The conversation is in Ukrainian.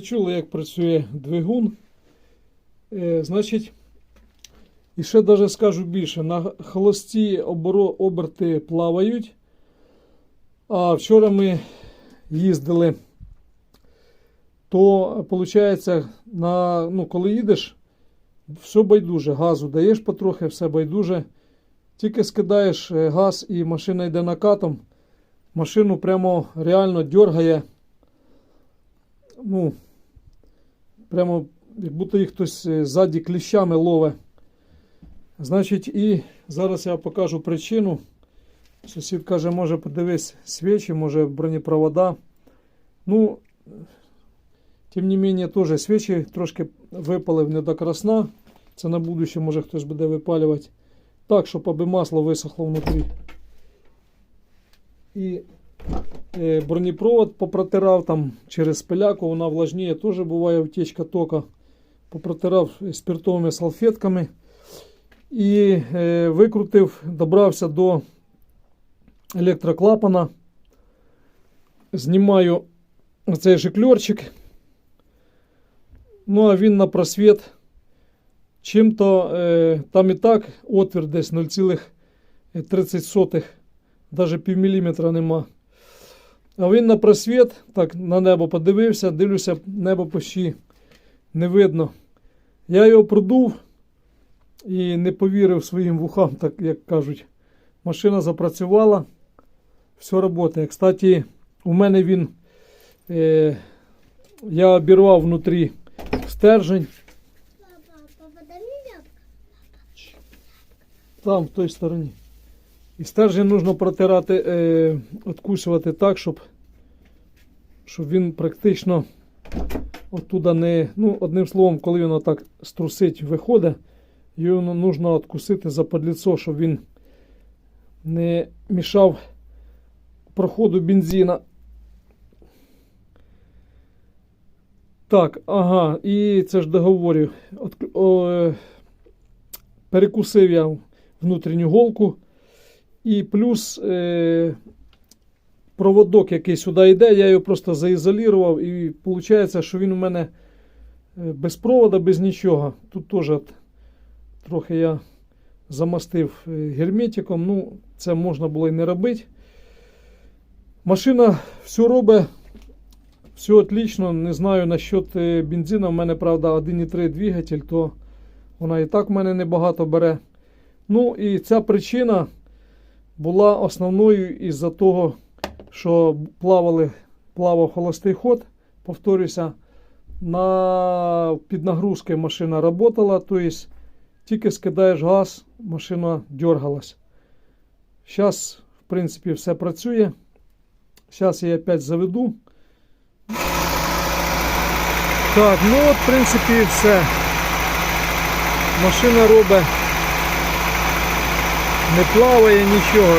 Чули, як працює двигун. Е, значить, і ще даже скажу більше, на холості оберти плавають. А вчора ми їздили, то виходить, на, ну, коли їдеш, все байдуже, газу даєш потрохи, все байдуже. Тільки скидаєш е, газ і машина йде накатом, машину прямо реально дергає. Ну, прямо як будто їх хтось е, ззаді кліщами лове. Значить, і зараз я покажу причину. Сусід каже, може подивись свічі, може бронепровода. Ну, тим не менее, теж свічі трошки випалив не до красна. Це на будущее, може хтось буде випалювати. Так, щоб аби масло висохло внутрі. І бронепровод попротирав там через пиляку, вона влажніє, теж буває втечка тока. Попротирав спиртовими салфетками. І е, викрутив, добрався до електроклапана. Знімаю цей жикльорчик. Ну, а він на просвіт. Чим-то е, там і так отвір десь 0,30, навіть пів міліметра нема. А він на просвіт, так на небо подивився, дивлюся, небо почти не видно. Я його продув і не повірив своїм вухам, так як кажуть. Машина запрацювала, все працює. Кстати, у мене він, е, я обірвав внутрі стержень. Там, в той стороні. І стержень нужно протирати, е, так, щоб, щоб він практично оттуда не. Ну, одним словом, коли він так струсить, виходить, його нужно откусити за подліцо, щоб він не мішав проходу бензина. Так, ага, і це ж договорю. Перекусив я внутрішню голку. І плюс е, проводок, який сюди йде, я його просто заізолірував. І виходить, що він у мене е, без провода, без нічого. Тут теж трохи я замастив е, герметиком. Ну, це можна було і не робити. Машина все робить. Все отлично. Не знаю насчет е, бензину. У мене, правда, 1,3 двигатель, то вона і так в мене небагато бере. Ну і ця причина була основною із-за того, що плавали, плавав холостий ход. Повторюся, на піднагрузки машина працювала, тобто тільки скидаєш газ, машина дергалась. Зараз, в принципі, все працює. Зараз я опять заведу. Так, ну от, в принципі, все. Машина робить, не плаває нічого.